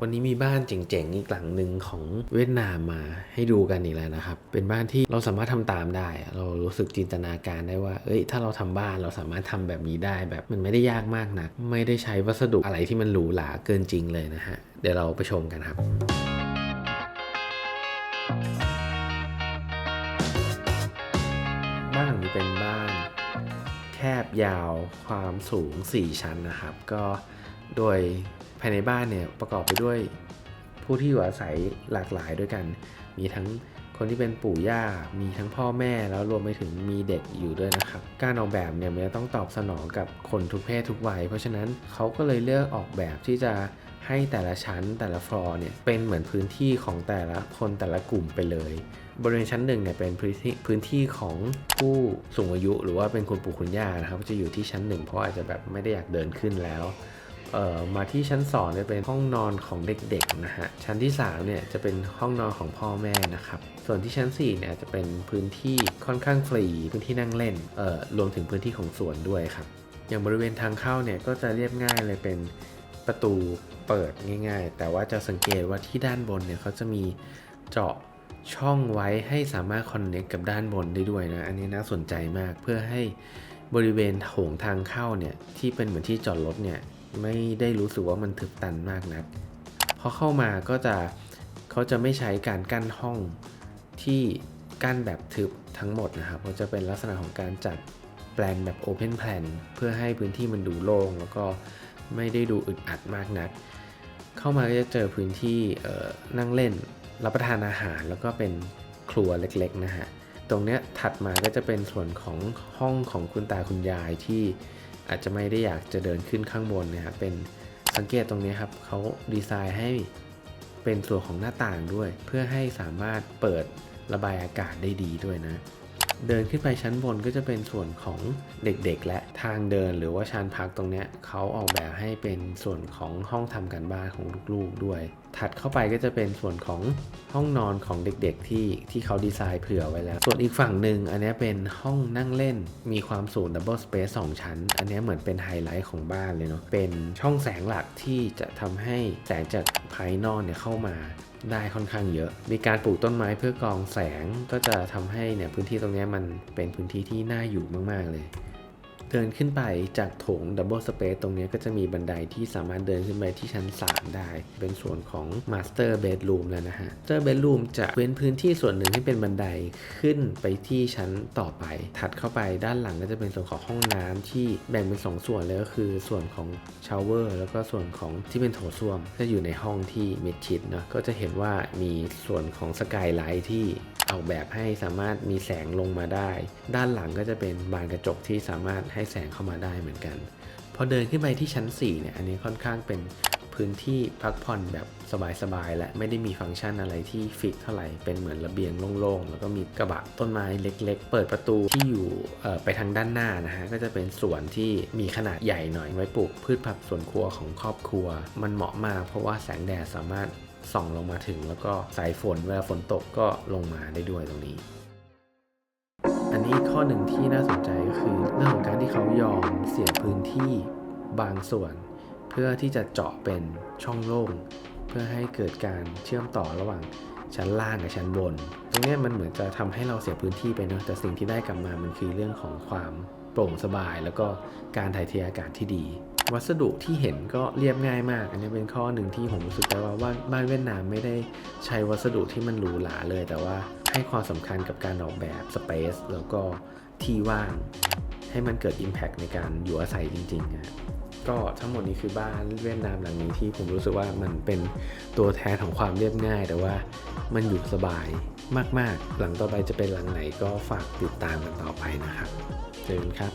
วันนี้มีบ้านเจ๋งๆอีกหลังหนึ่งของเวียดนามมาให้ดูกันอีกแล้วนะครับ เป็นบ้านที่เราสามารถทำตามได้ เรารู้สึกจินตนาการได้ว่า เอ้ย ถ้าเราทำบ้านเราสามารถทำแบบนี้ได้แบบมันไม่ได้ยากมากนะไม่ได้ใช้วัสดุอะไรที่มันหรูหราเกินจริงเลยนะฮะ เดี๋ยวเราไปชมกันครับบ้านหลังนี้เป็นบ้านแคบยาวความสูง 4 ชั้นนะครับ ก็ โดยภายในบ้านเนี่ยประกอบไปด้วยผู้ที่อยู่อาศัยหลากหลายด้วยกัน มีทั้งคนที่เป็นปู่ย่า มีทั้งพ่อแม่แล้วรวมไปถึงมีเด็กอยู่ด้วยนะครับ การออกแบบเนี่ยมันจะต้องตอบสนองกับคนทุกเพศทุกวัย เพราะฉะนั้นเขาก็เลยเลือกออกแบบที่จะให้แต่ละชั้นแต่ละฟลอร์เนี่ยเป็นเหมือนพื้นที่ของแต่ละคนแต่ละกลุ่มไปเลย บริเวณชั้นหนึ่งเนี่ยเป็นพื้นที่พื้นที่ของผู้สูงอายุ หรือว่าเป็นคุณปู่คุณย่านะครับจะอยู่ที่ชั้นหนึ่งเพราะอาจจะแบบไม่ได้อยากเดินขึ้นแล้ว เอ่อมาที่ชั้น2เนี่ยเป็นห้องนอนของเด็กๆนะฮะชั้นที่3เนี่ยจะเป็นห้องนอนของพ่อแม่นะครับส่วนที่ชั้น4เนี่ยจะเป็นพื้นที่ค่อนข้างฟรีพื้นที่นั่งเล่นเอ่อรวมถึงพื้นที่ของสวนด้วยครับอย่างบริเวณทางเข้าเนี่ยก็จะเรียบง่ายเลยเป็นประตูเปิดง่ายๆ แต่ว่าจะสังเกตว่าที่ด้านบนเนี่ยเขาจะมีเจาะช่องไว้ให้สามารถคอนเน c t กับด้านบนได้ด้วยนะ อันนี้น่าสนใจมากเพื่อให้บริเวณโถงทางเข้าเนี่ยที่เป็นเหมือนที่จอดรถเนี่ย ไม่ได้รู้สึกว่ามันถึกตันมากนักพอเข้ามาก็จะเขาจะไม่ใช้การกั้นห้องที่กั้นแบบทึบทั้งหมดนะครับเขาจะเป็นลักษณะของการจัดแปลนแบบ Open Plan เพื่อให้พื้นที่มันดูโล่งแล้วก็ไม่ได้ดูอึดอัดมากนัก เข้ามาก็จะเจอพื้นที่นั่งเล่นรับประทานอาหารแล้วก็เป็นครัวเล็กๆนะฮะ ตรงเนี้ยถัดมาก็จะเป็นส่วนของห้องของคุณตาคุณยายที่ อาจจะไม่ได้อยากจะเดินขึ้นข้างบนนะฮะเป็นสังเกตตรงนี้ครับเขาดีไซน์ให้เป็นส่วนของหน้าต่างด้วย เพื่อให้สามารถเปิดระบายอากาศได้ดีด้วยนะ เดินขึ้นไปชั้นบนก็จะเป็นส่วนของเด็กๆ และทางเดินหรือว่าชานพักตรงนี้เขาออกแบบให้เป็นส่วนของห้องทำการบ้านของลูกๆด้วย ถัดเข้าไปก็จะเป็นส่วนของห้องนอนของเด็กๆที่ที่เขาดีไซน์เผื่อไว้แล้ว ส่วนอีกฝั่งหนึ่งอันนี้เป็นห้องนั่งเล่น มีความสูงดับเบิลสเปซสองชั้น อันนี้เหมือนเป็นไฮไลท์ของบ้านเลยเนาะ เป็นช่องแสงหลักที่จะทำให้แสงจากภายนอกเนี่ยเข้ามาได้ค่อนข้างเยอะ มีการปลูกต้นไม้เพื่อกรองแสงก็จะทำให้เนี่ยพื้นที่ตรงนี้มันเป็นพื้นที่ที่น่าอยู่มากๆเลย เดินขึ้นไปจากโถงดับเบิลสเปซตรงนี้ก็จะมีบันไดที่สามารถเดินขึ้นไปที่ชั้น 3 ได้ เป็นส่วนของ Master Bedroom แล้วนะฮะ Master Bedroom จะเว้นพื้นที่ส่วนหนึ่งให้เป็นบันไดขึ้นไปที่ชั้นต่อไป ถัดเข้าไปด้านหลังก็จะเป็นส่วนของห้องน้ำที่แบ่งเป็น 2 ส่วนเลยก็คือส่วนของชาวเวอร์แล้วก็ส่วนของที่เป็นโถส้วมก็อยู่ในห้องที่มิดชิดเนาะก็จะเห็นว่ามีส่วนของสกายไลท์ที่ ออกแบบให้สามารถมีแสงลงมาได้ ด้านหลังก็จะเป็นบานกระจกที่สามารถให้แสงเข้ามาได้เหมือนกัน พอเดินขึ้นไปที่ชั้น 4 เนี่ย อันนี้ค่อนข้างเป็นพื้นที่พักผ่อนแบบสบายๆและไม่ได้มีฟังก์ชันอะไรที่ฟิกเท่าไหร่ เป็นเหมือนระเบียงโล่งๆ แล้วก็มีกระบะต้นไม้เล็กๆ เปิดประตูที่อยู่ไปทางด้านหน้านะฮะ ก็จะเป็นสวนที่มีขนาดใหญ่หน่อยไว้ปลูกพืชผักสวนครัวของครอบครัว มันเหมาะมากเพราะว่าแสงแดดสามารถ ส่องลงมาถึง แล้วก็สายฝนเวลาฝนตกก็ลงมาได้ด้วยตรงนี้ อันนี้ข้อหนึ่งที่น่าสนใจก็คือเรื่องของการที่เขายอมเสียพื้นที่บางส่วน เพื่อที่จะเจาะเป็นช่องโล่งเพื่อให้เกิดการเชื่อมต่อระหว่างชั้นล่างกับชั้นบน ตรงนี้มันเหมือนจะทำให้เราเสียพื้นที่ไปเนอะแต่สิ่งที่ได้กลับมามันคือเรื่องของความ โปร่งสบาย แล้วก็การถ่ายเทอากาศที่ดี วัสดุที่เห็นก็เรียบง่ายมาก อันนี้เป็นข้อหนึ่งที่ผมรู้สึกได้ว่าบ้านบ้านเวียดนามไม่ได้ใช้วัสดุที่มันหรูหราเลย แต่ว่าให้ความสำคัญกับการออกแบบสเปซแล้วก็ที่ว่างให้มันเกิด Impact ในการอยู่อาศัยจริงๆนะ ก็ทั้งหมดนี้คือบ้านเวียดนามหลังนี้ที่ผมรู้สึกว่ามันเป็นตัวแทนของความเรียบง่าย แต่ว่ามันอยู่สบายมาก ๆ หลังต่อไปจะเป็นหลังไหนก็ฝากติดตามกันต่อไปนะครับ เจอกันครับ